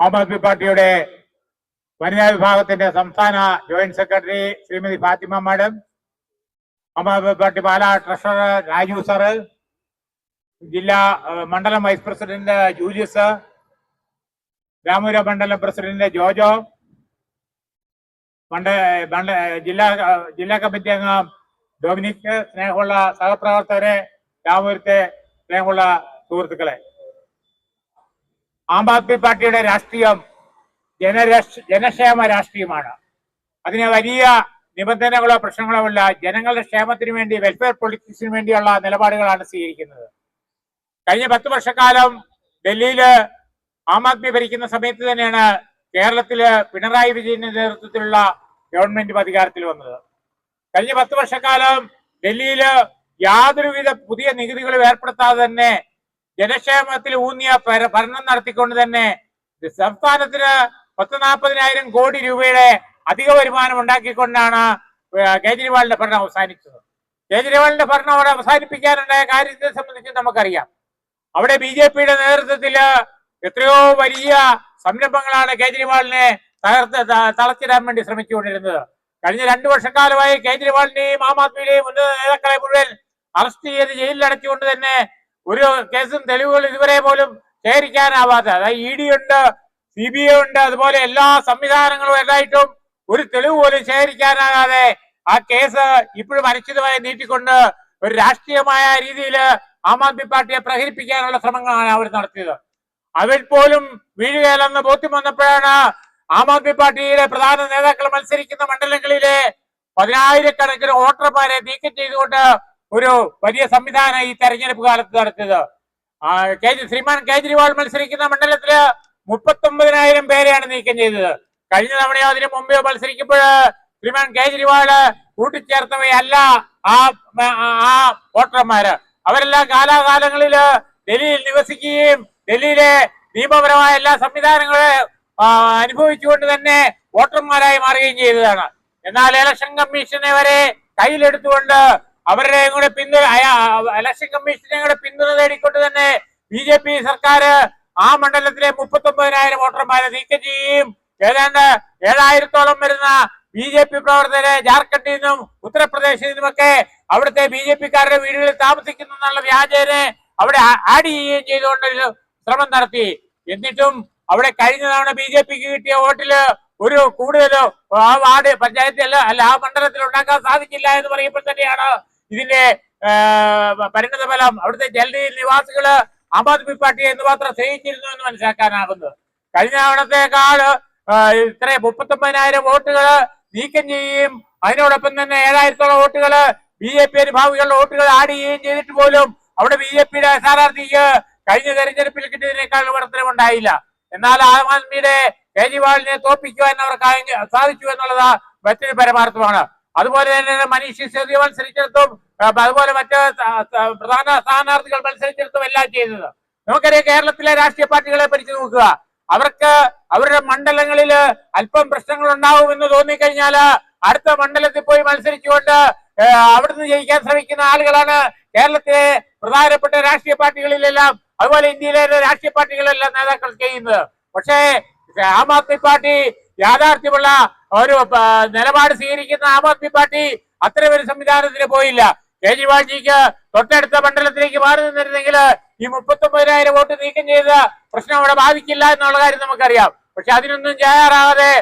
ആം ആദ്മി പാർട്ടിയുടെ വനിതാ വിഭാഗത്തിന്റെ സംസ്ഥാന joint secretary Shrimati Fathima madam Aam Aadmi party Pala treasurer Raju sir ജില്ലാ മണ്ഡലം വൈസ് പ്രസിഡന്റ് ജൂലിയസ് രാമപുര മണ്ഡലം പ്രസിഡന്റ് ജോജോ മണ്ഡ ജില്ലാ ജില്ലാ കമ്മിറ്റി അംഗം ഡൊമിനിക് സ്നേഹമുള്ള സഹപ്രവർത്തകരെ രാമപുരത്തെ സ്നേഹമുള്ള സുഹൃത്തുക്കളെ. ആം ആദ്മി പാർട്ടിയുടെ രാഷ്ട്രീയം ജനരക്ഷ ജനക്ഷേമ രാഷ്ട്രീയമാണ്. അതിന് വലിയ നിബന്ധനകളോ പ്രശ്നങ്ങളോ ഇല്ല. ജനങ്ങളുടെ ക്ഷേമത്തിന് വേണ്ടി വെൽഫെയർ പൊളിറ്റിക്സിന് വേണ്ടിയുള്ള നിലപാടുകളാണ് സ്വീകരിക്കുന്നത്. കഴിഞ്ഞ പത്ത് വർഷക്കാലം ഡൽഹിയിൽ ആം ആദ്മി ഭരിക്കുന്ന സമയത്ത് തന്നെയാണ് കേരളത്തിൽ പിണറായി വിജയന്റെ നേതൃത്വത്തിലുള്ള ഗവൺമെന്റ് അധികാരത്തിൽ വന്നത്. കഴിഞ്ഞ പത്ത് വർഷക്കാലം ഡൽഹിയിൽ യാതൊരുവിധ പുതിയ നികുതികളും ഏർപ്പെടുത്താതെ തന്നെ ജനക്ഷേമത്തിൽ ഊന്നിയ ഭര- ഭരണം നടത്തിക്കൊണ്ട് തന്നെ സംസ്ഥാനത്തിന് പത്ത് നാൽപ്പതിനായിരം കോടി രൂപയുടെ അധിക വരുമാനം ഉണ്ടാക്കിക്കൊണ്ടാണ് കേജ്രിവാളിന്റെ ഭരണം അവസാനിച്ചത്. കേജ്രിവാളിന്റെ ഭരണം അവിടെ അവസാനിപ്പിക്കാനുണ്ടായ കാര്യത്തെ സംബന്ധിച്ച് നമുക്കറിയാം. അവിടെ ബി ജെ പിയുടെ നേതൃത്വത്തിൽ എത്രയോ വലിയ സംരംഭങ്ങളാണ് കേജ്രിവാളിനെ തകർത്ത് തളച്ചിടാൻ വേണ്ടി ശ്രമിച്ചുകൊണ്ടിരുന്നത്. കഴിഞ്ഞ രണ്ടു വർഷക്കാലമായി കേജ്രിവാളിനെയും ആം ആദ്മിയുടെയും ഉന്നത നേതാക്കളെ മുഴുവൻ അറസ്റ്റ് ചെയ്ത് ജയിലിൽ അടച്ചുകൊണ്ട് തന്നെ ഒരു കേസും തെളിവുകൾ ഇതുവരെ പോലും ശേഖരിക്കാനാവാത്ത അതായത് ഇ ഡി ഉണ്ട് സി ബി ഐ ഉണ്ട് അതുപോലെ എല്ലാ സംവിധാനങ്ങളും എല്ലായിട്ടും ഒരു തെളിവ് പോലും ശേഖരിക്കാനാകാതെ ആ കേസ് ഇപ്പോഴും അനിശ്ചിതമായി നീട്ടിക്കൊണ്ട് ഒരു രാഷ്ട്രീയമായ രീതിയിൽ ആം ആദ്മി പാർട്ടിയെ പ്രഹരിപ്പിക്കാനുള്ള ശ്രമങ്ങളാണ് അവർ നടത്തിയത്. അവർ പോലും വീഴുകയല്ലെന്ന് ബോധ്യം വന്നപ്പോഴാണ് ആം ആദ്മി പാർട്ടിയുടെ പ്രധാന നേതാക്കൾ മത്സരിക്കുന്ന മണ്ഡലങ്ങളിലെ പതിനായിരക്കണക്കിന് വോട്ടർമാരെ നീക്കം ചെയ്തുകൊണ്ട് ഒരു വലിയ സംവിധാനം ഈ തെരഞ്ഞെടുപ്പ് കാലത്ത് നടത്തിയത്. ശ്രീമാൻ കേജ്രിവാൾ മത്സരിക്കുന്ന മണ്ഡലത്തിൽ മുപ്പത്തൊമ്പതിനായിരം പേരെയാണ് നീക്കം ചെയ്തത്. കഴിഞ്ഞ തവണയോ അതിന് മുമ്പോ മത്സരിക്കുമ്പോൾ ശ്രീമാൻ കേജ്രിവാൾ കൂട്ടിച്ചേർത്തവയല്ല ആ- ആ വോട്ടർമാര്. അവരെല്ലാം കാലാകാലങ്ങളിൽ ഡൽഹിയിൽ നിവസിക്കുകയും ഡൽഹിയിലെ നിയമപരമായ എല്ലാ സംവിധാനങ്ങളെ അനുഭവിച്ചുകൊണ്ട് തന്നെ വോട്ടർമാരായി മാറുകയും ചെയ്തതാണ്. എന്നാൽ ഇലക്ഷൻ കമ്മീഷനെ വരെ കയ്യിലെടുത്തുകൊണ്ട് അവരുടെ കൂടെ പിന്തുണ ഇലക്ഷൻ കമ്മീഷനെ കൂടെ പിന്തുണ തേടിക്കൊണ്ട് തന്നെ ബി ജെ പി സർക്കാർ ആ മണ്ഡലത്തിലെ മുപ്പത്തി ഒമ്പതിനായിരം വോട്ടർമാരെ നീക്കം ചെയ്യും. ഏതാണ്ട് ഏഴായിരത്തോളം വരുന്ന ബി ജെ പി പ്രവർത്തകരെ ജാർഖണ്ഡിൽ നിന്നും ഉത്തർപ്രദേശിൽ നിന്നുമൊക്കെ അവിടുത്തെ ബി ജെ പിക്കാരുടെ വീടുകളിൽ താമസിക്കുന്നു എന്നുള്ള വ്യാജേനെ അവിടെ ആഡ് ചെയ്യുകയും ചെയ്തുകൊണ്ട് ശ്രമം നടത്തി. എന്നിട്ടും അവിടെ കഴിഞ്ഞ തവണ ബി ജെ പിക്ക് കിട്ടിയ വോട്ടിൽ ഒരു കൂടുതലോ ആ വാർഡ് പഞ്ചായത്തിൽ അല്ല ആ മണ്ഡലത്തിൽ ഉണ്ടാക്കാൻ സാധിക്കില്ല എന്ന് പറയുമ്പോൾ തന്നെയാണ് ഇതിന്റെ പരിണത ഫലം അവിടുത്തെ ഡൽഹി നിവാസികൾ ആം ആദ്മി പാർട്ടി എന്ന് മാത്രം സ്നേഹിച്ചിരുന്നു എന്ന് മനസ്സിലാക്കാനാകുന്നത്. കഴിഞ്ഞ തവണത്തെക്കാൾ ഇത്ര മുപ്പത്തൊമ്പതിനായിരം വോട്ടുകൾ നീക്കം ചെയ്യുകയും അതിനോടൊപ്പം തന്നെ ഏഴായിരത്തോളം വോട്ടുകൾ ബി ജെ പി അനുഭാവികളുടെ വോട്ടുകൾ ആഡ് ചെയ്യുകയും ചെയ്തിട്ട് പോലും അവിടെ ബി ജെ പിയുടെ സ്ഥാനാർത്ഥിക്ക് കഴിഞ്ഞ തെരഞ്ഞെടുപ്പിൽ കിട്ടിയതിനേക്കാൾ വിവർത്തനമുണ്ടായില്ല എന്നാൽ ആം ആദ്മിയുടെ കേജ്രിവാളിനെ തോപ്പിക്കുവാൻ അവർക്ക് സാധിച്ചു എന്നുള്ളത് മറ്റൊരു പരമാർത്ഥമാണ്. അതുപോലെ തന്നെ മനീഷി സിസോദിയ മത്സരിച്ചിടത്തും അതുപോലെ മറ്റ് പ്രധാന സ്ഥാനാർത്ഥികൾ മത്സരിച്ചിടത്തും എല്ലാം ചെയ്തത്. നമുക്കറിയാം കേരളത്തിലെ രാഷ്ട്രീയ പാർട്ടികളെ പഠിച്ചു നോക്കുക. അവർക്ക് അവരുടെ മണ്ഡലങ്ങളിൽ അല്പം പ്രശ്നങ്ങൾ ഉണ്ടാവുമെന്ന് തോന്നിക്കഴിഞ്ഞാൽ അടുത്ത മണ്ഡലത്തിൽ പോയി മത്സരിച്ചുകൊണ്ട് അവിടുന്ന് ജയിക്കാൻ ശ്രമിക്കുന്ന ആളുകളാണ് കേരളത്തിലെ പ്രധാനപ്പെട്ട രാഷ്ട്രീയ പാർട്ടികളിലെല്ലാം അതുപോലെ ഇന്ത്യയിലെ രാഷ്ട്രീയ പാർട്ടികളെല്ലാം നേതാക്കൾ ചെയ്യുന്നത്. പക്ഷേ ആം ആദ്മി പാർട്ടി യാഥാർത്ഥ്യമുള്ള ഒരു നിലപാട് സ്വീകരിക്കുന്ന ആം ആദ്മി പാർട്ടി അത്തരം ഒരു സംവിധാനത്തിന് പോയില്ല. കേജ്രിവാൾജിക്ക് തൊട്ടടുത്ത മണ്ഡലത്തിലേക്ക് മാറി നിന്നിരുന്നെങ്കിൽ ഈ മുപ്പത്തൊമ്പതിനായിരം വോട്ട് നീക്കം ചെയ്ത പ്രശ്നം അവിടെ ബാധിക്കില്ല എന്നുള്ള കാര്യം നമുക്കറിയാം. പക്ഷെ അതിനൊന്നും തയ്യാറാകാതെ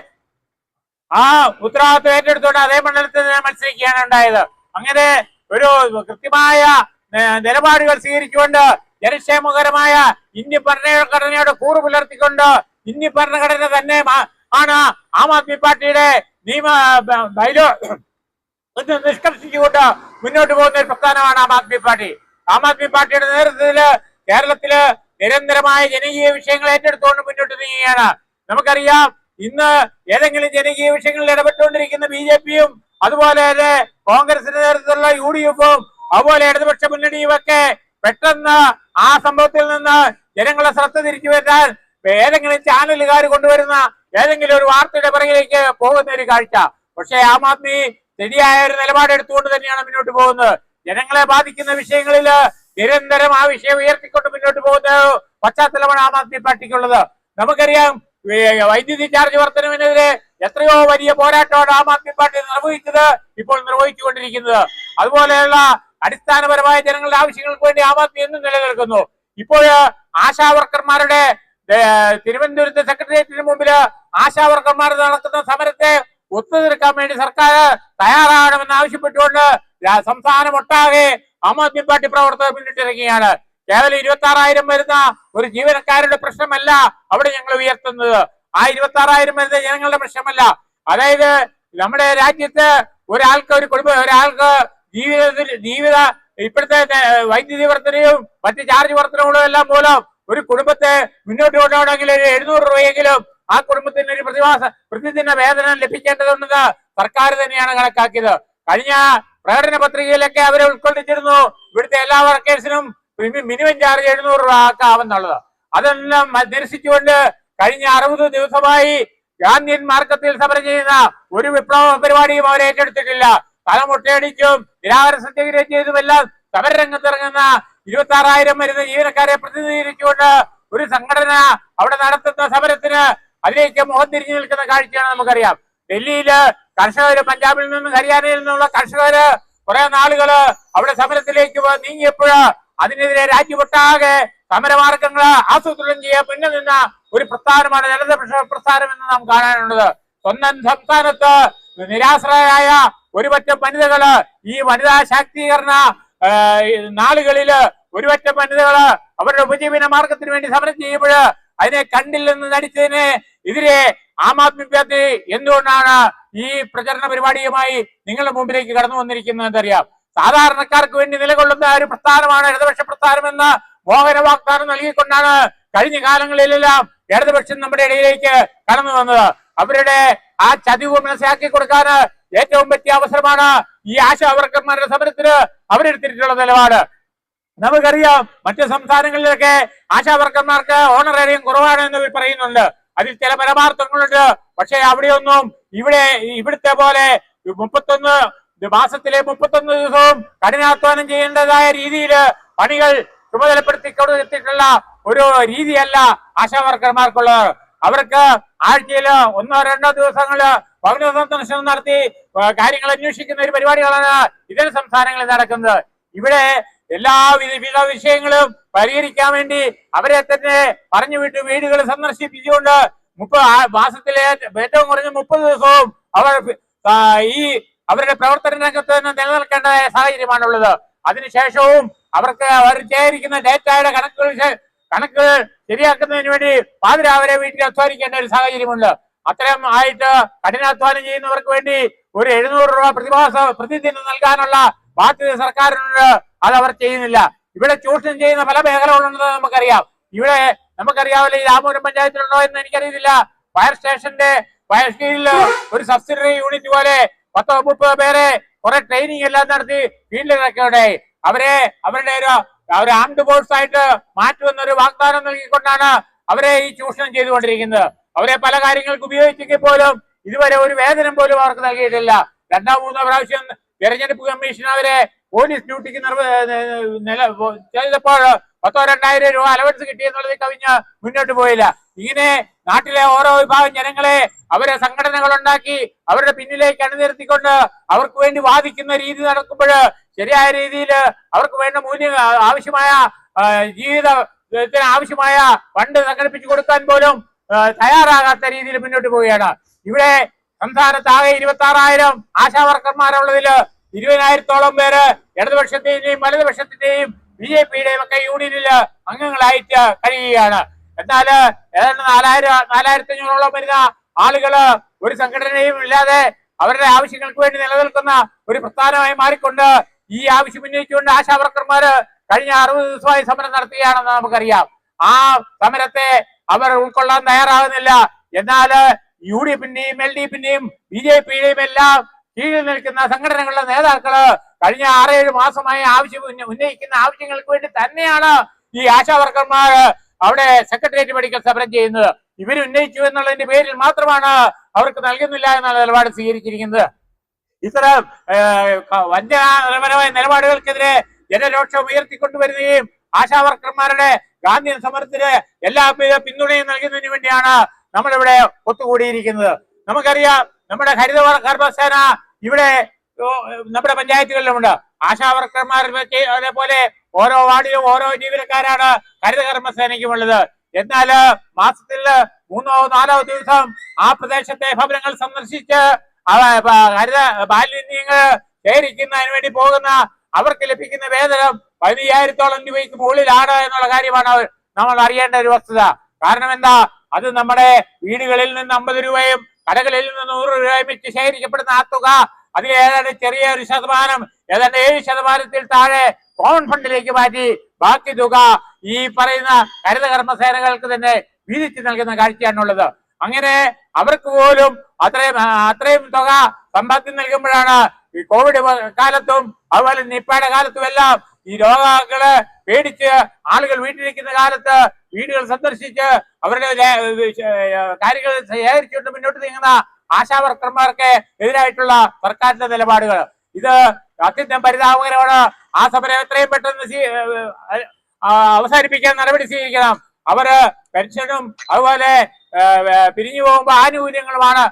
ആ ഉത്തരവാദിത്വം ഏറ്റെടുത്തുകൊണ്ട് അതേ മണ്ഡലത്തിൽ നിന്ന് മത്സരിക്കുകയാണ് ഉണ്ടായത്. അങ്ങനെ ഒരു കൃത്യമായ നിലപാടുകൾ സ്വീകരിച്ചുകൊണ്ട് ജനക്ഷേമകരമായ ഇന്ത്യ ഭരണഘടനയുടെ കൂറ് പുലർത്തിക്കൊണ്ട് ഇന്ത്യ ഭരണഘടന തന്നെ ആണ്? ആം ആദ്മി പാർട്ടിയുടെ നിയമ ബൈലോ നിഷ്കർഷിച്ചുകൊണ്ട് മുന്നോട്ട് പോകുന്ന ഒരു പ്രസ്ഥാനമാണ് ആം ആദ്മി പാർട്ടി. ആം ആദ്മി പാർട്ടിയുടെ നേതൃത്വത്തിൽ കേരളത്തിൽ നിരന്തരമായ ജനകീയ വിഷയങ്ങൾ ഏറ്റെടുത്തുകൊണ്ട് മുന്നോട്ട് നീങ്ങുകയാണ്. നമുക്കറിയാം ഇന്ന് ഏതെങ്കിലും ജനകീയ വിഷയങ്ങളിൽ ഇടപെട്ടുകൊണ്ടിരിക്കുന്ന ബി ജെ പിയും അതുപോലെ തന്നെ കോൺഗ്രസിന്റെ നേതൃത്വത്തിലുള്ള യു ഡി എഫും അതുപോലെ ഇടതുപക്ഷ മുന്നണിയും ഒക്കെ പെട്ടെന്ന് ആ സംഭവത്തിൽ നിന്ന് ജനങ്ങളെ ശ്രദ്ധ തിരിച്ചു വരാൻ ഏതെങ്കിലും ചാനലുകാർ കൊണ്ടുവരുന്ന ഏതെങ്കിലും ഒരു വാർത്തയുടെ പിറകിലേക്ക് പോകുന്ന ഒരു കാഴ്ച. പക്ഷേ ആം ആദ്മി ശരിയായ ഒരു നിലപാട് എടുത്തുകൊണ്ട് തന്നെയാണ് മുന്നോട്ട് പോകുന്നത്. ജനങ്ങളെ ബാധിക്കുന്ന വിഷയങ്ങളിൽ നിരന്തരം ആ വിഷയം ഉയർത്തിക്കൊണ്ട് മുന്നോട്ട് പോകുന്ന പശ്ചാത്തലമാണ് ആം ആദ്മി പാർട്ടിക്കുള്ളത്. നമുക്കറിയാം വൈദ്യുതി ചാർജ് വർധനവിനെതിരെ എത്രയോ വലിയ പോരാട്ടമാണ് ആം ആദ്മി പാർട്ടി നിർവഹിച്ചത് ഇപ്പോൾ നിർവഹിച്ചുകൊണ്ടിരിക്കുന്നത്. അതുപോലെയുള്ള അടിസ്ഥാനപരമായ ജനങ്ങളുടെ ആവശ്യങ്ങൾക്ക് വേണ്ടി ആം ആദ്മി എന്നും നിലനിൽക്കുന്നു. ഇപ്പോൾ ആശാ വർക്കർമാരുടെ തിരുവനന്തപുരത്തെ സെക്രട്ടേറിയറ്റിന് മുമ്പിൽ ആശാ വർക്കർമാർ നടക്കുന്ന സമരത്തെ ഒത്തുതീർക്കാൻ വേണ്ടി സർക്കാർ തയ്യാറാകണമെന്ന് ആവശ്യപ്പെട്ടുകൊണ്ട് സംസ്ഥാനമൊട്ടാകെ ആം ആദ്മി പാർട്ടി പ്രവർത്തകർ മുന്നിട്ടിറങ്ങിയാണ് കേവലം ഇരുപത്തി ആറായിരം വരുന്ന ഒരു ജീവനക്കാരുടെ പ്രശ്നമല്ല അവിടെ ഞങ്ങൾ ഉയർത്തുന്നത്. ആ ഇരുപത്തി ആറായിരം വരുന്ന ജനങ്ങളുടെ പ്രശ്നമല്ല. അതായത് നമ്മുടെ രാജ്യത്ത് ഒരാൾക്ക് ഒരു കുടുംബ ഒരാൾക്ക് ജീവിതത്തിൽ ജീവിത ഇപ്പോഴത്തെ വൈദ്യുതി വർധനയും മറ്റ് ചാർജ് വർധനകളും എല്ലാം മൂലം ഒരു കുടുംബത്തെ മുന്നോട്ട് കൊണ്ടുപോകണമെങ്കിൽ എഴുന്നൂറ് രൂപയെങ്കിലും ആ കുടുംബത്തിന് ഒരു പ്രതിമാസ പ്രതിദിന വേതനം ലഭിക്കേണ്ടതുണ്ടെന്ന് സർക്കാർ തന്നെയാണ് കണക്കാക്കിയത്. കഴിഞ്ഞ പ്രകടന പത്രികയിലൊക്കെ അവരെ ഉൾക്കൊള്ളിച്ചിരുന്നു. ഇവിടുത്തെ എല്ലാ വർക്കേഴ്സിനും മിനിമം ചാർജ് എഴുന്നൂറ് രൂപ ആക്കാമെന്നുള്ളത് അതെല്ലാം നിരസിച്ചുകൊണ്ട് കഴിഞ്ഞ അറുപത് ദിവസമായി ഗാന്ധിയൻ മാർക്കത്തിൽ സമരം ചെയ്യുന്ന ഒരു വിപ്ലവ പരിപാടിയും അവർ ഏറ്റെടുത്തിട്ടില്ല. തലമുട്ടയടിച്ചും നിരാഹാര സത്യാഗ്രഹം ചെയ്തുമെല്ലാം സമരരംഗത്തിറങ്ങുന്ന ഇരുപത്തി ആറായിരം വരുന്ന ജീവനക്കാരെ പ്രതിനിധീകരിച്ചുകൊണ്ട് ഒരു സംഘടന അവിടെ നടത്തുന്ന സമരത്തിന് അതിലേക്ക് മുഖം തിരിഞ്ഞു നിൽക്കുന്ന കാഴ്ചയാണ് നമുക്കറിയാം. ഡൽഹിയിൽ കർഷകര് പഞ്ചാബിൽ നിന്നും ഹരിയാനയിൽ നിന്നുള്ള കർഷകര് കുറെ നാളുകൾ അവിടെ സമരത്തിലേക്ക് നീങ്ങിയപ്പോഴ് അതിനെതിരെ രാജ്യമൊട്ടാകെ സമരമാർഗങ്ങൾ ആസൂത്രണം ചെയ്യാൻ മുന്നിൽ നിന്ന ഒരു പ്രസ്ഥാനമാണ് ജനത പ്രസ്ഥാനം എന്ന് നാം കാണാനുള്ളത്. സ്വന്തം സംസ്ഥാനത്ത് നിരാശ്രയായ ഒരുപറ്റം വനിതകൾ ഈ വനിതാ ശാക്തീകരണ നാളുകളിൽ ഒരുപറ്റം വനിതകൾ അവരുടെ ഉപജീവന മാർഗത്തിന് വേണ്ടി സമരം ചെയ്യുമ്പോൾ അതിനെ കണ്ടില്ലെന്ന് നടിച്ചതിന് എതിരെ ആം ആദ്മി പാർട്ടി എന്തുകൊണ്ടാണ് ഈ പ്രചരണ പരിപാടിയുമായി നിങ്ങളുടെ മുമ്പിലേക്ക് കടന്നു വന്നിരിക്കുന്നത് അറിയാം സാധാരണക്കാർക്ക് വേണ്ടി നിലകൊള്ളുന്ന ഒരു പ്രസ്ഥാനമാണ് ഇടതുപക്ഷ പ്രസ്ഥാനമെന്ന് മോഹന വാഗ്ദാനം നൽകിക്കൊണ്ടാണ് കഴിഞ്ഞ കാലങ്ങളിലെല്ലാം ഇടതുപക്ഷം നമ്മുടെ ഇടയിലേക്ക് കടന്നു വന്നത്. അവരുടെ ആ ചതിവ് മനസ്സിലാക്കി കൊടുക്കാൻ ഏറ്റവും പറ്റിയ അവസരമാണ് ഈ ആശാവർക്കന്മാരുടെ സമരത്തിന് അവരെടുത്തിട്ടുള്ള നിലപാട്. നമുക്കറിയാം മറ്റ് സംസ്ഥാനങ്ങളിലൊക്കെ ആശാവർക്കന്മാർക്ക് ഓണറേറിയം കുറവാണ് എന്ന് പറയുന്നുണ്ട്. അതിൽ ചില പരമാർത്ഥങ്ങളുണ്ട്. പക്ഷേ അവിടെയൊന്നും ഇവിടെ ഇവിടുത്തെ പോലെ മുപ്പത്തൊന്ന് മാസത്തിലെ മുപ്പത്തൊന്ന് ദിവസവും കഠിനാധ്വാനം ചെയ്യേണ്ടതായ രീതിയിൽ പണികൾ ചുമതലപ്പെടുത്തി കൊടുത്തിട്ടുള്ള ഒരു രീതിയല്ല ആശാ വർക്കർമാർക്കുള്ളത് അവർക്ക് ആഴ്ചയിൽ ഒന്നോ രണ്ടോ ദിവസങ്ങൾ ഭവന സന്ദർശനം നടത്തി കാര്യങ്ങൾ അന്വേഷിക്കുന്ന ഒരു പരിപാടികളാണ് ഇതര സംസ്ഥാനങ്ങളിൽ നടക്കുന്നത്. ഇവിടെ എല്ലാ വിധ- വിധ വിഷയങ്ങളും പരിഹരിക്കാൻ വേണ്ടി അവരെ തന്നെ പറഞ്ഞു വിട്ട് വീടുകൾ സന്ദർശിപ്പിച്ചുകൊണ്ട് മുപ്പത് മാസത്തിലെ ഏറ്റവും കുറഞ്ഞ മുപ്പത് ദിവസവും അവർ ഈ അവരുടെ പ്രവർത്തന രംഗത്ത് തന്നെ നിലനിൽക്കേണ്ട സാഹചര്യമാണുള്ളത്. അതിനുശേഷവും അവർക്ക് അവർ ശേഖരിക്കുന്ന ഡേറ്റയുടെ കണക്കുകൾ കണക്കുകൾ ശരിയാക്കുന്നതിന് വേണ്ടി പാതിരാവരെ വീട്ടിൽ അധ്വാനിക്കേണ്ട ഒരു സാഹചര്യമുണ്ട്. അത്തരം ആയിട്ട് കഠിനാധ്വാനം ചെയ്യുന്നവർക്ക് വേണ്ടി ഒരു എഴുന്നൂറ് രൂപ പ്രതിമാസ പ്രതിദിനം നൽകാനുള്ള ബാധ്യത സർക്കാരിനുണ്ട്. അത് അവർ ചെയ്യുന്നില്ല. ഇവിടെ ചൂഷണം ചെയ്യുന്ന പല മേഖലകളുണ്ടെന്ന് നമുക്കറിയാം. ഇവിടെ നമുക്കറിയാമല്ലോ ഈ രാമപുരം പഞ്ചായത്തിലുണ്ടോ എന്ന് എനിക്കറിയില്ല ഫയർ സ്റ്റേഷന്റെ ഫയർ സ്റ്റേഷനിൽ ഒരു സബ്സിഡറി യൂണിറ്റ് പോലെ പത്തോ മുപ്പതോ പേരെ കുറെ ട്രെയിനിങ് എല്ലാം നടത്തി ഫീൽഡിലൊക്കെ അവരെ അവരുടെ ഒരു അവർ ആംഡ് ഫോഴ്സ് ആയിട്ട് മാറ്റുമെന്നൊരു വാഗ്ദാനം നൽകിക്കൊണ്ടാണ് അവരെ ഈ ചൂഷണം ചെയ്തുകൊണ്ടിരിക്കുന്നത്. അവരെ പല കാര്യങ്ങൾക്ക് ഉപയോഗിച്ചെങ്കിൽ പോലും ഇതുവരെ ഒരു വേതനം പോലും അവർക്ക് നൽകിയിട്ടില്ല. രണ്ടോ മൂന്നോ പ്രാവശ്യം തെരഞ്ഞെടുപ്പ് കമ്മീഷൻ അവരെ പോലീസ് ഡ്യൂട്ടിക്ക് നില ചെയ്തപ്പോൾ പത്തോ രണ്ടായിരം രൂപ അലവൻസ് കിട്ടിയെന്നുള്ളത് കവിഞ്ഞ് മുന്നോട്ട് പോയില്ല. ഇങ്ങനെ നാട്ടിലെ ഓരോ വിഭാഗം ജനങ്ങളെ അവരെ സംഘടനകൾ ഉണ്ടാക്കി അവരുടെ പിന്നിലേക്ക് അണിനിരത്തിക്കൊണ്ട് അവർക്ക് വേണ്ടി വാദിക്കുന്ന രീതി നടക്കുമ്പോൾ ശരിയായ രീതിയിൽ അവർക്ക് വേണ്ട മൂല്യം ആവശ്യമായ ജീവിതത്തിന് ആവശ്യമായ ഫണ്ട് സംഘടിപ്പിച്ചു കൊടുക്കാൻ പോലും തയ്യാറാകാത്ത രീതിയിൽ മുന്നോട്ട് പോവുകയാണ്. ഇവിടെ സംസ്ഥാനത്താകെ ഇരുപത്തി ആറായിരം ആശാ വർക്കർമാരുള്ളതിൽ ഇരുപതിനായിരത്തോളം പേര് ഇടതുപക്ഷത്തിന്റെയും വലതുപക്ഷത്തിന്റെയും ബി ജെ പിയുടെയും ഒക്കെ യൂണിയനിൽ അംഗങ്ങളായിട്ട് കഴിയുകയാണ്. എന്നാൽ ഏതാണ്ട് നാലായിരം നാലായിരത്തി അഞ്ഞൂറോളം വരുന്ന ആളുകൾ ഒരു സംഘടനയും ഇല്ലാതെ അവരുടെ ആവശ്യങ്ങൾക്ക് വേണ്ടി നിലനിൽക്കുന്ന ഒരു പ്രസ്ഥാനമായി മാറിക്കൊണ്ട് ഈ ആവശ്യം ഉന്നയിച്ചുകൊണ്ട് ആശാ വർക്കർമാര് കഴിഞ്ഞ അറുപത് ദിവസമായി സമരം നടത്തുകയാണെന്ന് നമുക്കറിയാം. ആ സമരത്തെ അവർ ഉൾക്കൊള്ളാൻ തയ്യാറാകുന്നില്ല. എന്നാൽ യു ഡി എഫിന്റെയും എൽ ഡി എഫിന്റെയും ബി ജെ പിയുടെയും എല്ലാം കീഴിൽ നിൽക്കുന്ന സംഘടനകളുടെ നേതാക്കൾ കഴിഞ്ഞ ആറേഴ് മാസമായി ആവശ്യം ഉന്നയിക്കുന്ന ആവശ്യങ്ങൾക്ക് വേണ്ടി തന്നെയാണ് ഈ ആശാ വർക്കർമാർ അവിടെ സെക്രട്ടേറിയറ്റ് മെഡിക്കൽ സമരം ചെയ്യുന്നത്. ഇവർ ഉന്നയിച്ചു എന്നുള്ളതിന്റെ പേരിൽ മാത്രമാണ് അവർക്ക് നൽകുന്നില്ല എന്നുള്ള നിലപാട് സ്വീകരിച്ചിരിക്കുന്നത്. ഇത്തരം വഞ്ചനാപരമായ നിലപാടുകൾക്കെതിരെ ജനരോക്ഷം ഉയർത്തിക്കൊണ്ടുവരികയും ആശാ വർക്കർമാരുടെ ഗാന്ധി സമരത്തിന് എല്ലാ പിന്തുണയും നൽകുന്നതിന് വേണ്ടിയാണ് നമ്മളിവിടെ ഒത്തുകൂടിയിരിക്കുന്നത്. നമുക്കറിയാം നമ്മുടെ ഹരിത കർമ്മസേന ഇവിടെ നമ്മുടെ പഞ്ചായത്തുകളിലുമുണ്ട് ആശാവർക്കർമാർ അതേപോലെ ഓരോ വാർഡിലും ഓരോ ജീവനക്കാരാണ് ഹരിത കർമ്മസേനയ്ക്കുമുള്ളത് എന്നാൽ മാസത്തിൽ മൂന്നോ നാലോ ദിവസം ആ പ്രദേശത്തെ ഭവനങ്ങൾ സന്ദർശിച്ച് ഹരിത മാലിന്യങ്ങൾ ശേഖരിക്കുന്നതിന് വേണ്ടി പോകുന്ന അവർക്ക് ലഭിക്കുന്ന വേതനം പതിനയ്യായിരത്തോളം രൂപയ്ക്ക് മുകളിലാണ് എന്നുള്ള കാര്യമാണ് നമ്മൾ അറിയേണ്ട ഒരു വസ്തുത. കാരണം എന്താ? അത് നമ്മുടെ വീടുകളിൽ നിന്ന് അമ്പത് രൂപയും കടകളിൽ നിന്ന് നൂറ് രൂപയും വെച്ച് ശേഖരിക്കപ്പെടുന്ന ആ തുക അതിൽ ഏതാണ്ട് ചെറിയ ഒരു ശതമാനം ഏതാണ്ട് ഏഴ് ശതമാനത്തിൽ താഴെ കോമൺ ഫണ്ടിലേക്ക് മാറ്റി. ബാക്കി തുക ഈ പറയുന്ന ഹരിത കർമ്മസേനകൾക്ക് തന്നെ വീതിച്ചു നൽകുന്ന കാഴ്ചയാണുള്ളത് അങ്ങനെ അവർക്ക് പോലും അത്രയും അത്രയും തുക സമ്പാദ്യം നൽകുമ്പോഴാണ് ഈ കോവിഡ് കാലത്തും അതുപോലെ നിപ്പയുടെ കാലത്തും എല്ലാം ഈ രോഗങ്ങൾ പേടിച്ച് ആളുകൾ വീട്ടിലിരിക്കുന്ന കാലത്ത് വീടുകൾ സന്ദർശിച്ച് അവരുടെ കാര്യങ്ങൾ ശേഖരിച്ചുകൊണ്ട് മുന്നോട്ട് നീങ്ങുന്ന ആശാവർക്കർമാർക്ക് എതിരായിട്ടുള്ള സർക്കാരിന്റെ നിലപാടുകൾ. ഇത് അത്യന്തം പരിതാപകരമാണ്. ആ സമരം എത്രയും പെട്ടെന്ന് അവസാനിപ്പിക്കാൻ നടപടി സ്വീകരിക്കണം. അവർ പെൻഷനും അതുപോലെ പിരിഞ്ഞു പോകുമ്പോൾ ആനുകൂല്യങ്ങളുമാണ്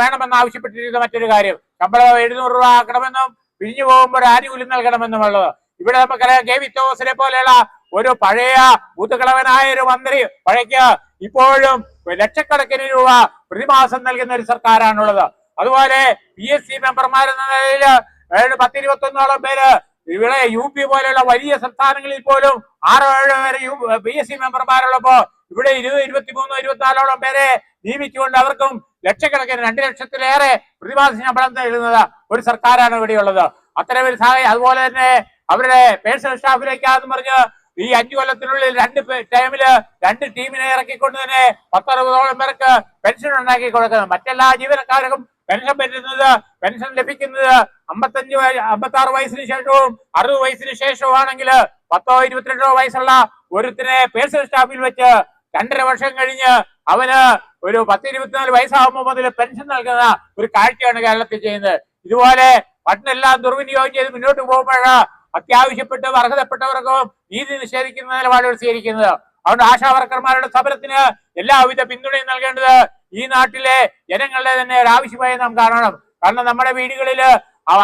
വേണമെന്ന് ആവശ്യപ്പെട്ടിരിക്കുന്ന മറ്റൊരു കാര്യം. ശമ്പളം എഴുന്നൂറ് രൂപ ആക്കണമെന്നും പിരിഞ്ഞു പോകുമ്പോൾ ഒരു ആനുകൂല്യം നൽകണമെന്നുമുള്ളത്. ഇവിടെ നമുക്കറിയാം കെ. വി തോമസിനെ പോലെയുള്ള ഒരു പഴയ ബൂത്തുകളവനായ ഒരു മന്ത്രി പഴയ്ക്ക് ഇപ്പോഴും ലക്ഷക്കണക്കിന് രൂപ പ്രതിമാസം നൽകുന്ന ഒരു സർക്കാരാണുള്ളത്. അതുപോലെ പി എസ് സി മെമ്പർമാർ എന്ന നിലയിൽ പത്തിരുപത്തൊന്നോളം പേര് ഇവിടെ യു പി പോലെയുള്ള വലിയ സംസ്ഥാനങ്ങളിൽ പോലും ആറോ ഏഴോ പേര് യു പി എസ് സി മെമ്പർമാരുള്ളപ്പോ ഇവിടെ ഇരുപത് ഇരുപത്തിമൂന്നോ ഇരുപത്തിനാലോളം പേരെ നിയമിച്ചുകൊണ്ട് അവർക്കും ലക്ഷക്കണക്കിന് രണ്ട് ലക്ഷത്തിലേറെ പ്രതിമാസ ശമ്പളം നൽകുന്നത് ഒരു സർക്കാരാണ് ഇവിടെയുള്ളത്. അത്തരം ഒരു സാഹചര്യം അതുപോലെ തന്നെ അവരുടെ പേഴ്സണൽ സ്റ്റാഫിലേക്കാന്ന് പറഞ്ഞ് ഈ അഞ്ചു കൊല്ലത്തിനുള്ളിൽ രണ്ട് ടൈമിൽ രണ്ട് ടീമിനെ ഇറക്കിക്കൊണ്ട് തന്നെ പത്തറുപതോളം പേർക്ക് പെൻഷൻ ഉണ്ടാക്കി കൊടുക്കുന്നത് മറ്റെല്ലാ ജീവനക്കാർക്കും പെൻഷൻ പറ്റുന്നത് പെൻഷൻ ലഭിക്കുന്നത് അമ്പത്തഞ്ച് അമ്പത്തി ആറ് വയസ്സിന് ശേഷവും അറുപത് വയസ്സിന് ശേഷവുമാണെങ്കിൽ പത്തോ ഇരുപത്തിരണ്ടോ വയസ്സുള്ള ഒരുത്തിനെ പേഴ്സണൽ സ്റ്റാഫിൽ വെച്ച് രണ്ടര വർഷം കഴിഞ്ഞ് അവന് ഒരു പത്ത് ഇരുപത്തിനാല് വയസ്സാകുമ്പോൾ മുതൽ പെൻഷൻ നൽകുന്ന ഒരു കാഴ്ചയാണ് കേരളത്തിൽ ചെയ്യുന്നത്. ഇതുപോലെ പട്ടണെല്ലാം ദുർവിനിയോഗം ചെയ്ത് മുന്നോട്ട് പോകുമ്പോഴാണ് അത്യാവശ്യപ്പെട്ട് അർഹതപ്പെട്ടവർക്കും നീതി നിഷേധിക്കുന്ന നിലപാടുകൾ സ്വീകരിക്കുന്നത്. അതുകൊണ്ട് ആശാ വർക്കർമാരുടെ സമരത്തിന് എല്ലാവിധ പിന്തുണയും നൽകേണ്ടത് ഈ നാട്ടിലെ ജനങ്ങളുടെ തന്നെ ഒരു ആവശ്യമായി നാം കാണണം. കാരണം നമ്മുടെ വീടുകളിൽ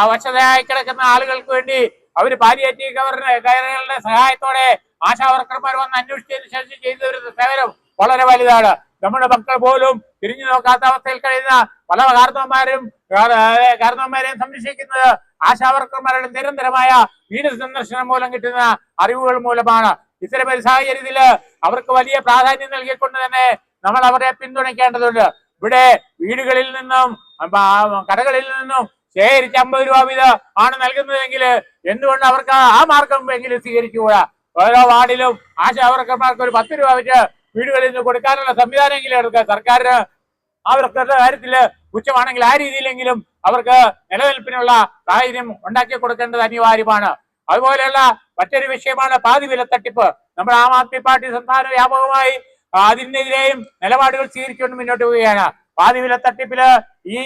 അവശതയായി കിടക്കുന്ന ആളുകൾക്ക് വേണ്ടി അവർ പാലിയേറ്റീവ് കയറുകളുടെ സഹായത്തോടെ ആശാ വർക്കർമാർ വന്ന് അന്വേഷിച്ചതിന് ശേഷം ചെയ്ത ഒരു സേവനം വളരെ വലുതാണ്. നമ്മുടെ മക്കൾ പോലും തിരിഞ്ഞു നോക്കാത്ത അവസ്ഥയിൽ കഴിയുന്ന പല കാരണവന്മാരും കാരണവന്മാരെയും സംരക്ഷിക്കുന്നത് ആശാവർക്കർമാരുടെ നിരന്തരമായ വീട് സന്ദർശനം മൂലം കിട്ടുന്ന അറിവുകൾ മൂലമാണ്. ഇത്തരം ഒരു സാഹചര്യത്തിൽ അവർക്ക് വലിയ പ്രാധാന്യം നൽകിക്കൊണ്ട് തന്നെ നമ്മൾ അവരെ പിന്തുണയ്ക്കേണ്ടതുണ്ട്. ഇവിടെ വീടുകളിൽ നിന്നും കടകളിൽ നിന്നും ശേഖരിച്ച അമ്പത് രൂപ വീത ആണ് നൽകുന്നതെങ്കിൽ എന്തുകൊണ്ട് അവർക്ക് ആ മാർഗം എങ്കിലും സ്വീകരിച്ചുകൂടാ ഓരോ വാർഡിലും ആശാവർക്കർമാർക്ക് ഒരു പത്ത് രൂപ വെച്ച് വീടുകളിൽ നിന്ന് കൊടുക്കാനുള്ള സംവിധാനമെങ്കിലും എടുക്കുക സർക്കാരിന് അവർക്കുള്ള കാര്യത്തിൽ ഉച്ചമാണെങ്കിൽ ആ രീതിയിലെങ്കിലും അവർക്ക് നിലനിൽപ്പിനുള്ള സാഹചര്യം ഉണ്ടാക്കി കൊടുക്കേണ്ടത് അനിവാര്യമാണ്. അതുപോലെയുള്ള മറ്റൊരു വിഷയമാണ് പാതി വില തട്ടിപ്പ് നമ്മൾ ആം ആദ്മി പാർട്ടി സംസ്ഥാന വ്യാപകമായി അതിനെതിരെയും നിലപാടുകൾ സ്വീകരിച്ചുകൊണ്ട് മുന്നോട്ട് പോവുകയാണ്. പാതി വില തട്ടിപ്പിൽ ഈ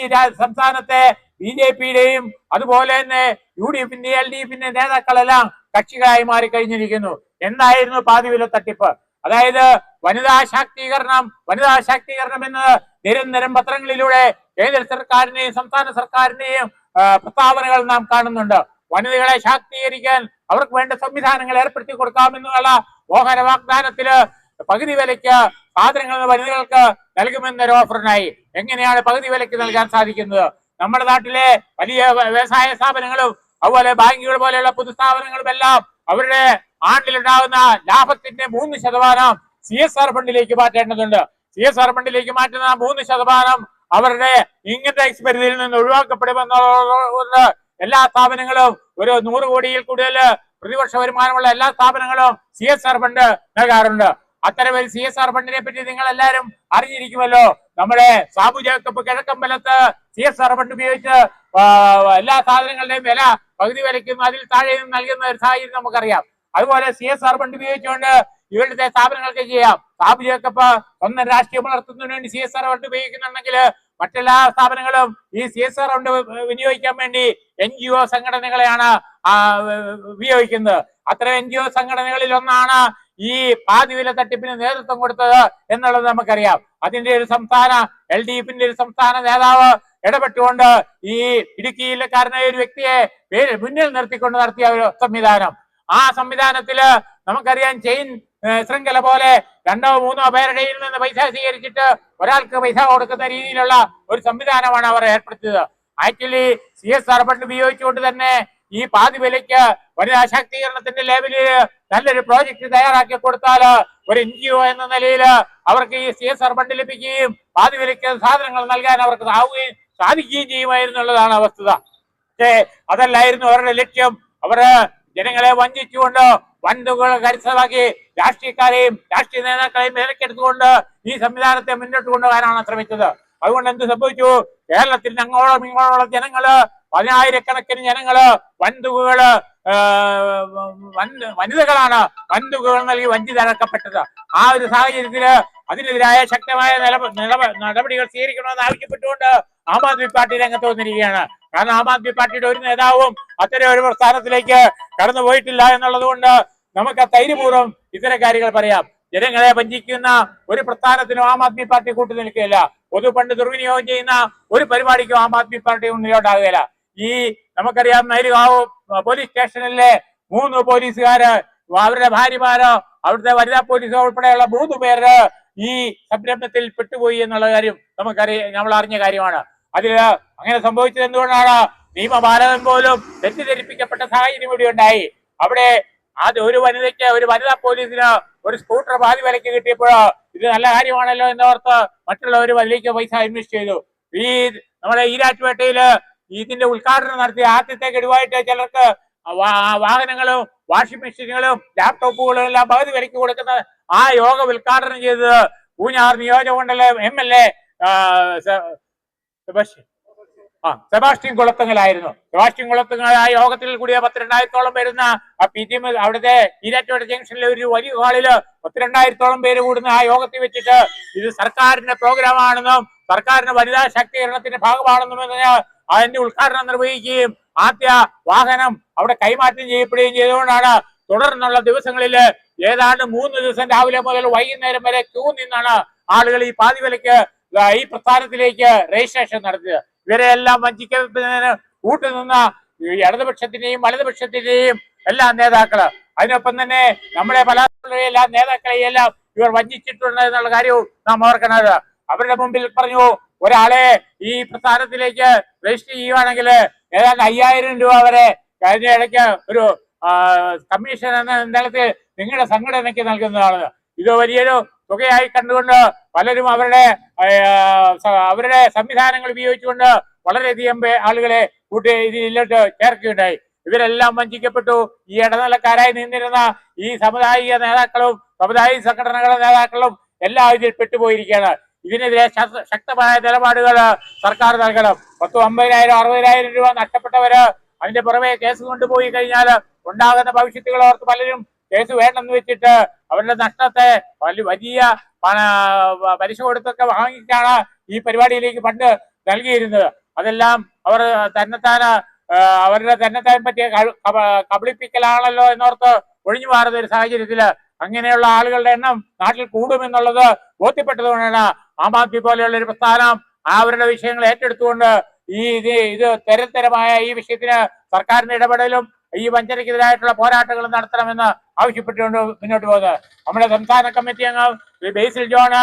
സംസ്ഥാനത്തെ ബി ജെ പിയുടെയും അതുപോലെ തന്നെ യു ഡി എഫിന്റെ എൽ ഡി എഫിന്റെ നേതാക്കളെല്ലാം കക്ഷികളായി മാറിക്കഴിഞ്ഞിരിക്കുന്നു. എന്തായിരുന്നു പാതി വില തട്ടിപ്പ് അതായത് വനിതാ ശാക്തീകരണം വനിതാ ശാക്തീകരണം എന്ന് നിരന്തരം പത്രങ്ങളിലൂടെ കേന്ദ്ര സർക്കാരിനെയും സംസ്ഥാന സർക്കാരിനെയും പ്രസ്താവനകൾ നാം കാണുന്നുണ്ട്. വനിതകളെ ശാക്തീകരിക്കാൻ അവർക്ക് വേണ്ട സംവിധാനങ്ങൾ ഏർപ്പെടുത്തി കൊടുക്കാമെന്നുള്ള മോഹന വാഗ്ദാനത്തിൽ പകുതി വിലയ്ക്ക് സാധനങ്ങൾ വനിതകൾക്ക് നൽകുമെന്നൊരു ഓഫറിനായി എങ്ങനെയാണ് പകുതി വിലയ്ക്ക് നൽകാൻ സാധിക്കുന്നത്? നമ്മുടെ നാട്ടിലെ വലിയ വ്യവസായ സ്ഥാപനങ്ങളും അതുപോലെ ബാങ്കുകൾ പോലെയുള്ള പൊതുസ്ഥാപനങ്ങളും എല്ലാം അവരുടെ ആണ്ടിലുണ്ടാകുന്ന ലാഭത്തിന്റെ മൂന്ന് ശതമാനം സി എസ് ആർ ഫണ്ടിലേക്ക് മാറ്റേണ്ടതുണ്ട്. സി എസ് ആർ ഫണ്ടിലേക്ക് മാറ്റുന്ന മൂന്ന് ശതമാനം അവരുടെ ഇൻകം ടാക്സ് പരിധിയിൽ നിന്ന് ഒഴിവാക്കപ്പെടുമെന്നുള്ളത് എല്ലാ സ്ഥാപനങ്ങളും ഒരു നൂറ് കോടിയിൽ കൂടുതൽ പ്രതിവർഷ വരുമാനമുള്ള എല്ലാ സ്ഥാപനങ്ങളും സി എസ് ആർ ഫണ്ട് നൽകാറുണ്ട്. അത്തരം ഒരു സി എസ് ആർ ഫണ്ടിനെ പറ്റി നിങ്ങൾ എല്ലാവരും അറിഞ്ഞിരിക്കുമല്ലോ. നമ്മുടെ സാബു ജേക്കബ് കിഴക്കമ്പലത്ത് സി എസ് ആർ ഫണ്ട് ഉപയോഗിച്ച് എല്ലാ സാധനങ്ങളുടെയും വില പകുതി വിലയ്ക്കും അതിൽ താഴെയും നൽകുന്ന ഒരു സാഹചര്യം നമുക്കറിയാം. അതുപോലെ സി എസ് ആർ ഫണ്ട് ഉപയോഗിച്ചുകൊണ്ട് ഇവരുടെ സ്ഥാപനങ്ങൾക്ക് ചെയ്യാം. സാബു ജേക്കബ് സ്വന്തം രാഷ്ട്രീയം വളർത്തുന്നതിന് വേണ്ടി സി എസ് ആർ ഫണ്ട് ഉപയോഗിക്കുന്നുണ്ടെങ്കിൽ മറ്റെല്ലാ സ്ഥാപനങ്ങളും ഈ സി എസ് ആർ ഫണ്ട് വിനിയോഗിക്കാൻ വേണ്ടി എൻ ജി ഒ സംഘടനകളെയാണ് ഉപയോഗിക്കുന്നത്. അത്തരം എൻ ജി ഒ സംഘടനകളിൽ ഒന്നാണ് ഈ പാതിവില തട്ടിപ്പിന് നേതൃത്വം കൊടുത്തത് എന്നുള്ളത് നമുക്കറിയാം. അതിന്റെ ഒരു സംസ്ഥാന എൽ ഡി എഫിന്റെ ഒരു സംസ്ഥാന നേതാവ് ഇടപെട്ടുകൊണ്ട് ഈ ഇടുക്കിയിലക്കാരനായ ഒരു വ്യക്തിയെ പേര് മുന്നിൽ നിർത്തിക്കൊണ്ട് നടത്തിയ ഒരു സംവിധാനം. ആ സംവിധാനത്തിൽ നമുക്കറിയാം ചെയിൻ ശൃംഖല പോലെ രണ്ടോ മൂന്നോ പേരുടെ നിന്ന് പൈസ സ്വീകരിച്ചിട്ട് ഒരാൾക്ക് പൈസ കൊടുക്കുന്ന രീതിയിലുള്ള ഒരു സംവിധാനമാണ് അവർ ഏർപ്പെടുത്തിയത്. Actually C S R fund ഉപയോഗിച്ചുകൊണ്ട് തന്നെ ഈ പാതി വിലയ്ക്ക് വനിതാ ശാക്തീകരണത്തിന്റെ ലെവലിൽ നല്ലൊരു പ്രോജക്റ്റ് തയ്യാറാക്കി കൊടുത്താൽ ഒരു എൻ ജി ഒ എന്ന നിലയിൽ അവർക്ക് ഈ സി എസ് ആർ ഫണ്ട് ലഭിക്കുകയും പാതി വിലയ്ക്ക് സാധനങ്ങൾ നൽകാൻ അവർക്ക് ആവുകയും സാധിക്കുകയും ചെയ്യുമായിരുന്നുള്ളതാണ് വസ്തുത പക്ഷേ അതല്ലായിരുന്നു അവരുടെ ലക്ഷ്യം. അവർ ജനങ്ങളെ വഞ്ചിച്ചുകൊണ്ട് വൻതുകൾ കരുത്തമാക്കി രാഷ്ട്രീയക്കാരെയും രാഷ്ട്രീയ നേതാക്കളെയും വിലക്കെടുത്തുകൊണ്ട് ഈ സംവിധാനത്തെ മുന്നോട്ട് കൊണ്ടുപോകാനാണ് ശ്രമിച്ചത്. അതുകൊണ്ട് എന്ത് സംഭവിച്ചു? കേരളത്തിൽ ഞങ്ങളോളം ഇങ്ങോളം ജനങ്ങൾ പതിനായിരക്കണക്കിന് ജനങ്ങൾ വൻതുകകൾ വനിതകളാണ് വൻതുകകൾ നൽകി വഞ്ചിതരാക്കപ്പെട്ടത് ആ ഒരു സാഹചര്യത്തിൽ അതിനെതിരായ ശക്തമായ നിലപ- നടപടികൾ സ്വീകരിക്കണമെന്ന് ആവശ്യപ്പെട്ടുകൊണ്ട് ആം ആദ്മി പാർട്ടി രംഗത്ത് വന്നിരിക്കുകയാണ്. കാരണം ആം ആദ്മി പാർട്ടിയുടെ ഒരു നേതാവും അത്തരം ഒരു പ്രസ്ഥാനത്തിലേക്ക് കടന്നു പോയിട്ടില്ല എന്നുള്ളത് കൊണ്ട് നമുക്ക് ധൈര്യപൂർവം ഇത്തരം കാര്യങ്ങൾ പറയാം. ജനങ്ങളെ വഞ്ചിക്കുന്ന ഒരു പ്രസ്ഥാനത്തിനും ആം ആദ്മി പാർട്ടി കൂട്ടു നിൽക്കുകയില്ല. പൊതു പണ്ട് ദുർവിനിയോഗം ചെയ്യുന്ന ഒരു പരിപാടിക്കും ആം ആദ്മി പാർട്ടി മുന്നിലോട്ടാകുകയില്ല. ഈ നമുക്കറിയാം നൈരുകാവ് പോലീസ് സ്റ്റേഷനിലെ മൂന്ന് പോലീസുകാര് അവരുടെ ഭാര്യമാരോ അവിടുത്തെ വനിതാ പോലീസ് ഉൾപ്പെടെയുള്ള മൂന്ന് പേര് ഈ സംരംഭത്തിൽ പെട്ടുപോയി എന്നുള്ള കാര്യം നമുക്കറിയാം നമ്മൾ അറിഞ്ഞ കാര്യമാണ്. അതിൽ അങ്ങനെ സംഭവിച്ചത് എന്തുകൊണ്ടാണ്? നിയമപാലകൻ പോലും തെറ്റിദ്ധരിപ്പിക്കപ്പെട്ട സാഹചര്യം ഇവിടെ ഉണ്ടായി. അവിടെ അത് ഒരു വനിതയ്ക്ക് ഒരു വനിതാ പോലീസിന് ഒരു സ്കൂട്ടർ പാതി വിലയ്ക്ക് കിട്ടിയപ്പോൾ ഇത് നല്ല കാര്യമാണല്ലോ എന്നോർത്ത് മറ്റുള്ളവർ വലിയ പൈസ ഇൻവെസ്റ്റ് ചെയ്തു. ഈ നമ്മുടെ ഈരാറ്റുപേട്ടയിൽ ഇതിന്റെ ഉദ്ഘാടനം നടത്തി ആദ്യത്തെ ഗഡുവായിട്ട് ചിലർക്ക് വാഹനങ്ങളും വാഷിംഗ് മെഷീനുകളും ലാപ്ടോപ്പുകളും എല്ലാം പകുതി വിലയ്ക്ക് കൊടുക്കുന്ന ആ യോഗം ഉദ്ഘാടനം ചെയ്തത് പൂഞ്ഞാർ നിയോജകമണ്ഡലം എം എൽ എ ആ സെബാസ്റ്റ്യൻ കുളത്തങ്ങലായിരുന്നു. സെബാസ്റ്റ്യൻ കുളത്തങ്ങൽ ആ യോഗത്തിൽ കൂടിയ പത്തിരണ്ടായിരത്തോളം വരുന്ന ആ പി ടി എം അവിടുത്തെ ഈരാറ്റോട് ജംഗ്ഷനിലെ ഒരു വലിയ ഹാളിൽ പത്തിരണ്ടായിരത്തോളം പേര് കൂടുന്ന ആ യോഗത്തിൽ വെച്ചിട്ട് ഇത് സർക്കാരിന്റെ പ്രോഗ്രാം ആണെന്നും സർക്കാരിന്റെ വനിതാ ശാക്തീകരണത്തിന്റെ ഭാഗമാണെന്നും പറഞ്ഞ് അതിന്റെ ഉദ്ഘാടനം നിർവഹിക്കുകയും ആദ്യ വാഹനം അവിടെ കൈമാറ്റം ചെയ്യപ്പെടുകയും ചെയ്തുകൊണ്ടാണ് തുടർന്നുള്ള ദിവസങ്ങളിൽ ഏതാണ്ട് മൂന്ന് ദിവസം രാവിലെ മുതൽ വൈകുന്നേരം വരെ ക്യൂ നിന്നാണ് ആളുകൾ ഈ പാതി വിലയ്ക്ക് ആ, ഈ പ്രസ്ഥാനത്തിലേക്ക് രജിസ്ട്രേഷൻ നടത്തിയത്. ഇവരെ എല്ലാം വഞ്ചിക്കുന്നതിന് കൂട്ടുനിന്ന ഇടതുപക്ഷത്തിന്റെയും വലതുപക്ഷത്തിന്റെയും എല്ലാ നേതാക്കൾ. അതിനൊപ്പം തന്നെ നമ്മുടെ പല എല്ലാ നേതാക്കളെയും എല്ലാം ഇവർ വഞ്ചിച്ചിട്ടുണ്ട് എന്നുള്ള കാര്യവും നാം ഓർക്കണത് അവരുടെ മുമ്പിൽ പറഞ്ഞു ഒരാളെ ഈ പ്രസ്ഥാനത്തിലേക്ക് രജിസ്റ്റർ ചെയ്യുവാണെങ്കിൽ ഏതാണ്ട് അയ്യായിരം രൂപ വരെ കഴിഞ്ഞ ഇടയ്ക്ക് ഒരു കമ്മീഷൻ എന്ന നിലത്തിൽ നിങ്ങളുടെ സംഘടനയ്ക്ക് നൽകുന്നതാണ്. ഇത് വലിയൊരു തുകയായി കണ്ടുകൊണ്ട് പലരും അവരുടെ അവരുടെ സംവിധാനങ്ങൾ ഉപയോഗിച്ചുകൊണ്ട് വളരെയധികം ആളുകളെ കൂട്ടി ഇതിലോട്ട് ചേർക്കുകയുണ്ടായി. ഇവരെല്ലാം വഞ്ചിക്കപ്പെട്ടു. ഈ ഇടനിലക്കാരായി നിന്നിരുന്ന ഈ സമുദായിക നേതാക്കളും സമുദായിക സംഘടനകളുടെ നേതാക്കളും എല്ലാം ഇതിൽ പെട്ടുപോയിരിക്കുകയാണ്. ഇതിനെതിരെ ശക്ത- ശക്തമായ നിലപാടുകൾ സർക്കാർ നൽകണം. പത്തു അമ്പതിനായിരം അറുപതിനായിരം രൂപ നഷ്ടപ്പെട്ടവര് അതിന്റെ പുറമെ കേസ് കൊണ്ടുപോയി കഴിഞ്ഞാൽ ഉണ്ടാകുന്ന ഭവിഷ്യത്തുകൾ ഓർത്ത് പലരും കേസ് വേണ്ടെന്ന് വെച്ചിട്ട് അവരുടെ നഷ്ടത്തെ വലിയ പലിശ കൊടുത്തൊക്കെ വാങ്ങിച്ചാണ് ഈ പരിപാടിയിലേക്ക് ഫണ്ട് നൽകിയിരുന്നത്. അതെല്ലാം അവർ തന്നെത്താൻ അവരുടെ തന്നെത്താൻ പറ്റിയ കബളിപ്പിക്കലാണല്ലോ എന്നോർത്ത് ഒഴിഞ്ഞു മാറുന്ന ഒരു സാഹചര്യത്തിൽ അങ്ങനെയുള്ള ആളുകളുടെ എണ്ണം നാട്ടിൽ കൂടുമെന്നുള്ളത് ബോധ്യപ്പെട്ടതുകൊണ്ടാണ് ആം ആദ്മി പോലെയുള്ള ഒരു പ്രസ്ഥാനം അവരുടെ വിഷയങ്ങൾ ഏറ്റെടുത്തുകൊണ്ട് ഈ ഇത് ഇത് ഈ വിഷയത്തിന് സർക്കാരിന്റെ ഇടപെടലും ഈ വഞ്ചനയ്ക്കെതിരായിട്ടുള്ള പോരാട്ടങ്ങൾ നടത്തണമെന്ന് ആവശ്യപ്പെട്ടുകൊണ്ട് മുന്നോട്ട് പോകുന്നത്. നമ്മുടെ സംസ്ഥാന കമ്മിറ്റി അംഗം ബേസിൽ ജോണ്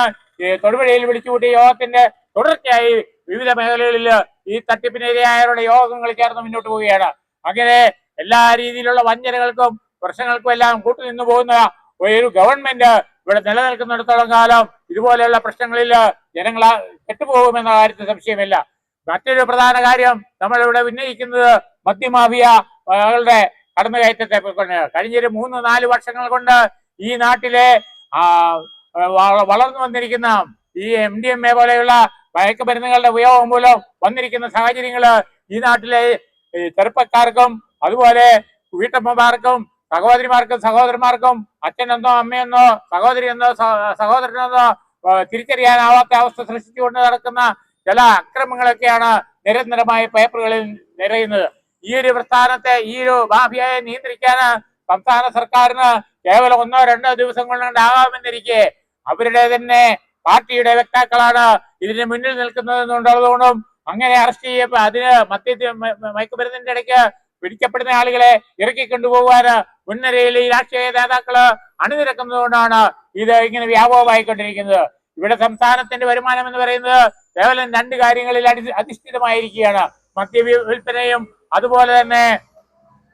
തൊടുപുഴയിൽ വിളിച്ചുകൂട്ടിയ യോഗത്തിന്റെ തുടർച്ചയായി വിവിധ മേഖലകളിൽ ഈ തട്ടിപ്പിനെതിരായവരുടെ യോഗങ്ങൾ ചേർന്ന് മുന്നോട്ട് പോവുകയാണ്. അങ്ങനെ എല്ലാ രീതിയിലുള്ള വഞ്ചനകൾക്കും പ്രശ്നങ്ങൾക്കും എല്ലാം കൂട്ടുനിന്നു പോകുന്ന ഒരു ഗവൺമെന്റ് ഇവിടെ നിലനിൽക്കുന്നിടത്തോളം കാലം ഇതുപോലെയുള്ള പ്രശ്നങ്ങളിൽ ജനങ്ങൾ കെട്ടുപോകുമെന്ന കാര്യത്തിൽ സംശയമില്ല. മറ്റൊരു പ്രധാന കാര്യം നമ്മളിവിടെ ഉന്നയിക്കുന്നത് മദ്യമാഫിയ കളുടെ കടന്നുകയറ്റത്തെ കൊണ്ട് കഴിഞ്ഞൊരു മൂന്ന് നാല് വർഷങ്ങൾ കൊണ്ട് ഈ നാട്ടിലെ വളർന്നു വന്നിരിക്കുന്ന ഈ എം ഡി എം എ പോലെയുള്ള മയക്കുമരുന്നുകളുടെ ഉപയോഗം മൂലം വന്നിരിക്കുന്ന സാഹചര്യങ്ങൾ ഈ നാട്ടിലെ ചെറുപ്പക്കാർക്കും അതുപോലെ വീട്ടമ്മമാർക്കും സഹോദരിമാർക്കും സഹോദരന്മാർക്കും അച്ഛനെന്നോ അമ്മയെന്നോ സഹോദരി എന്നോ സഹ- സഹോദരനെന്നോ തിരിച്ചറിയാനാവാത്ത അവസ്ഥ സൃഷ്ടിച്ചുകൊണ്ട് നടക്കുന്ന ചില അക്രമങ്ങളൊക്കെയാണ് നിരന്തരമായ പേപ്പറുകളിൽ നിറയുന്നത്. ഈ ഒരു പ്രസ്ഥാനത്തെ ഈ ഒരു മാഫിയയെ നിയന്ത്രിക്കാൻ സംസ്ഥാന സർക്കാരിന് കേവലം ഒന്നോ രണ്ടോ ദിവസം കൊണ്ടാകാമെന്നിരിക്കെ അവരുടെ തന്നെ പാർട്ടിയുടെ വക്താക്കളാണ് ഇതിന് മുന്നിൽ നിൽക്കുന്നത് എന്നുള്ളതുകൊണ്ടും അങ്ങനെ അറസ്റ്റ് ചെയ്യപ്പോ അതിന് മത്തി മയക്കുമരുന്നിന്റെ ഇടയ്ക്ക് പിടിക്കപ്പെടുന്ന ആളുകളെ ഇറക്കി കൊണ്ടുപോകാന് മുൻനിരയിൽ ഈ രാഷ്ട്രീയ നേതാക്കൾ അണിനിരക്കുന്നതുകൊണ്ടാണ് ഇത് ഇങ്ങനെ വ്യാപകമായിക്കൊണ്ടിരിക്കുന്നത്. ഇവിടെ സംസ്ഥാനത്തിന്റെ വരുമാനം എന്ന് പറയുന്നത് കേവലം രണ്ട് കാര്യങ്ങളിൽ അടി അധിഷ്ഠിതമായിരിക്കുകയാണ്. മദ്യ വിൽപ്പനയും അതുപോലെ തന്നെ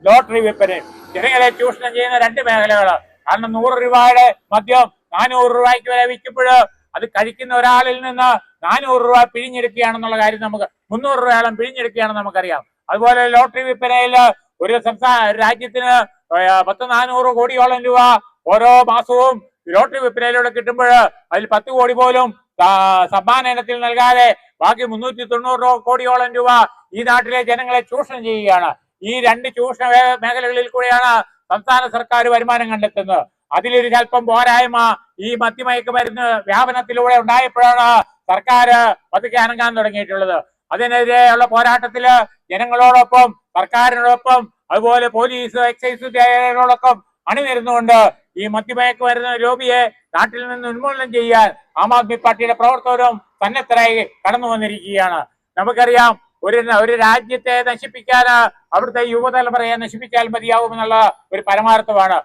ലോട്ടറി വിൽപ്പനയും. ജനങ്ങളെ ചൂഷണം ചെയ്യുന്ന രണ്ട് മേഖലകൾ കാരണം നൂറ് രൂപയുടെ മദ്യം നാനൂറ് രൂപയ്ക്ക് വരെ വിൽക്കുമ്പോൾ അത് കഴിക്കുന്ന ഒരാളിൽ നിന്ന് നാനൂറ് രൂപ പിഴിഞ്ഞെടുക്കുകയാണെന്നുള്ള കാര്യം നമുക്ക് മുന്നൂറ് രൂപയോളം പിഴിഞ്ഞെടുക്കുകയാണെന്ന് നമുക്കറിയാം. അതുപോലെ ലോട്ടറി വിൽപ്പനയിൽ ഒരു സംസ്ഥാന രാജ്യത്തിന് പത്ത് നാനൂറ് കോടിയോളം രൂപ ഓരോ മാസവും ലോട്ടറി വിൽപ്പനയിലൂടെ കിട്ടുമ്പോൾ അതിൽ പത്ത് കോടി പോലും സമ്മാന ഇനത്തിൽ നൽകാതെ ബാക്കി മുന്നൂറ്റി തൊണ്ണൂറ് കോടിയോളം രൂപ ഈ നാട്ടിലെ ജനങ്ങളെ ചൂഷണം ചെയ്യുകയാണ്. ഈ രണ്ട് ചൂഷണ മേഖലകളിൽ കൂടെയാണ് സംസ്ഥാന സർക്കാർ വരുമാനം കണ്ടെത്തുന്നത്. അതിലൊരു അല്പം പോരായ്മ ഈ മദ്യമയക്കുമരുന്ന് വ്യാപനത്തിലൂടെ ഉണ്ടായപ്പോഴാണ് സർക്കാർ പതുക്കെ അനങ്ങാൻ തുടങ്ങിയിട്ടുള്ളത്. അതിനെതിരെയുള്ള പോരാട്ടത്തിൽ ജനങ്ങളോടൊപ്പം സർക്കാരിനോടൊപ്പം അതുപോലെ പോലീസ് എക്സൈസ് ഉദ്യോഗസ്ഥരോടൊപ്പം അണിനിരുന്നുകൊണ്ട് ഈ മദ്യമയക്ക് വരുന്ന ലോബിയെ നാട്ടിൽ നിന്ന് ഉന്മൂലനം ചെയ്യാൻ ആം ആദ്മി പാർട്ടിയുടെ പ്രവർത്തകരും സന്നദ്ധരായി കടന്നു വന്നിരിക്കുകയാണ്. നമുക്കറിയാം ഒരു ഒരു രാജ്യത്തെ നശിപ്പിക്കാൻ അവിടുത്തെ യുവതലമുറയെ നശിപ്പിച്ചാൽ മതിയാവുമെന്നുള്ള ഒരു പരമാർത്ഥമാണ്.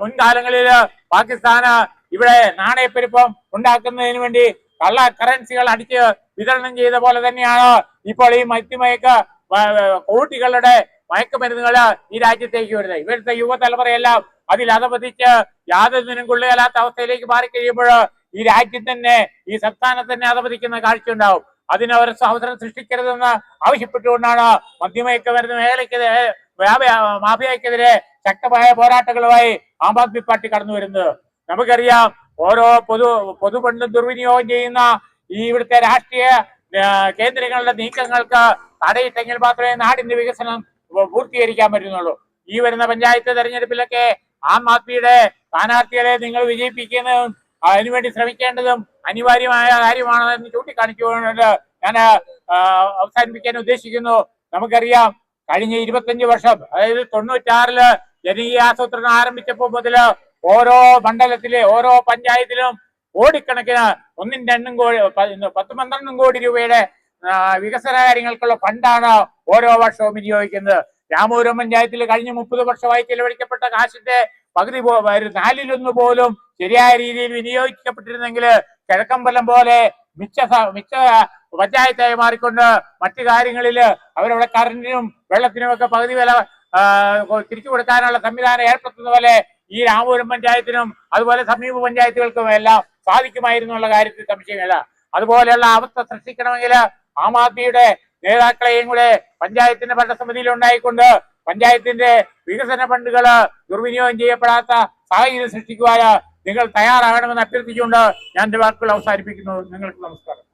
മുൻകാലങ്ങളിൽ പാകിസ്ഥാന് ഇവിടെ നാണയപ്പെരുപ്പം ഉണ്ടാക്കുന്നതിന് വേണ്ടി കള്ള കറൻസികൾ അടിച്ച് വിതരണം ചെയ്ത പോലെ തന്നെയാണ് ഇപ്പോൾ ഈ മദ്യമയക്ക കോടികളുടെ മയക്കുമരുന്നുകൾ ഈ രാജ്യത്തേക്ക് വരുന്നത്. ഇവിടുത്തെ യുവതലമുറയെല്ലാം അതിൽ അധപതിച്ച് യാതൊന്നിനും കൊള്ളുകയല്ലാത്ത അവസ്ഥയിലേക്ക് മാറിക്കഴിയുമ്പോൾ ഈ രാജ്യം തന്നെ ഈ സംസ്ഥാനത്ത് തന്നെ കാഴ്ച ഉണ്ടാവും അതിന് അവർ അവസരം സൃഷ്ടിക്കരുതെന്ന് ആവശ്യപ്പെട്ടുകൊണ്ടാണ് മദ്യമയക്കുമരുന്ന് മേഖലയ്ക്കെതിരെ മാഫിയക്കെതിരെ ശക്തമായ പോരാട്ടങ്ങളുമായി ആം ആദ്മി പാർട്ടി കടന്നു വരുന്നത്. നമുക്കറിയാം ഓരോ പൊതു പൊതുഫണ്ടും ദുർവിനിയോഗം ചെയ്യുന്ന ഈ ഇവിടുത്തെ രാഷ്ട്രീയ കേന്ദ്രങ്ങളുടെ നീക്കങ്ങൾക്ക് തടയിട്ടെങ്കിൽ മാത്രമേ നാടിന്റെ വികസനം പൂർത്തീകരിക്കാൻ പറ്റുന്നുള്ളൂ. ഈ വരുന്ന പഞ്ചായത്ത് തെരഞ്ഞെടുപ്പിലൊക്കെ ആം ആദ്മിയുടെ സ്ഥാനാർത്ഥികളെ നിങ്ങൾ വിജയിപ്പിക്കുന്നതും അതിനുവേണ്ടി ശ്രമിക്കേണ്ടതും അനിവാര്യമായ കാര്യമാണെന്ന് ചൂണ്ടിക്കാണിച്ചുകൊണ്ട് ഞാൻ അവസാനിപ്പിക്കാൻ ഉദ്ദേശിക്കുന്നു. നമുക്കറിയാം കഴിഞ്ഞ ഇരുപത്തഞ്ച് വർഷം അതായത് തൊണ്ണൂറ്റാറിൽ ജനകീയ ആസൂത്രണം ആരംഭിച്ചപ്പോൾ മുതൽ ഓരോ മണ്ഡലത്തിലെ ഓരോ പഞ്ചായത്തിലും കോടിക്കണക്കിന് ഒന്നും രണ്ടും കോടി പത്ത് പന്ത്രണ്ടും കോടി രൂപയുടെ വികസന കാര്യങ്ങൾക്കുള്ള ഫണ്ടാണ് ഓരോ വർഷവും വിനിയോഗിക്കുന്നത്. രാമപുരം പഞ്ചായത്തിൽ കഴിഞ്ഞ മുപ്പത് വർഷമായി ചെലവഴിക്കപ്പെട്ട കാശിന്റെ പകുതി നാലിലൊന്ന് പോലും ശരിയായ രീതിയിൽ വിനിയോഗിക്കപ്പെട്ടിരുന്നെങ്കിൽ കിഴക്കമ്പലം പോലെ മിച്ച മിച്ച പഞ്ചായത്തായി മാറിക്കൊണ്ട് മറ്റു കാര്യങ്ങളിൽ അവരവിടെ കറണ്ടിനും വെള്ളത്തിനും ഒക്കെ പകുതി വില തിരിച്ചു കൊടുക്കാനുള്ള സംവിധാനം ഏർപ്പെടുത്തുന്ന പോലെ ഈ രാമപുരം പഞ്ചായത്തിനും അതുപോലെ സമീപ പഞ്ചായത്തുകൾക്കും എല്ലാം സാധിക്കുമായിരുന്നു എന്നുള്ള കാര്യത്തിൽ സംശയമില്ല. അതുപോലെയുള്ള അവസ്ഥ സൃഷ്ടിക്കണമെങ്കിൽ ആം ആദ്മിയുടെ നേതാക്കളെയും കൂടെ പഞ്ചായത്തിന്റെ ഭരണസമിതിയിൽ ഉണ്ടായിക്കൊണ്ട് പഞ്ചായത്തിന്റെ വികസന ഫണ്ടുകൾ ദുർവിനിയോഗം ചെയ്യപ്പെടാത്ത സാഹചര്യം സൃഷ്ടിക്കുവാൻ നിങ്ങൾ തയ്യാറാകണമെന്ന് അഭ്യർത്ഥിച്ചുകൊണ്ട് ഞാൻ എന്റെ വാക്കുകൾ അവസാനിപ്പിക്കുന്നു. നിങ്ങൾക്ക് നമസ്കാരം.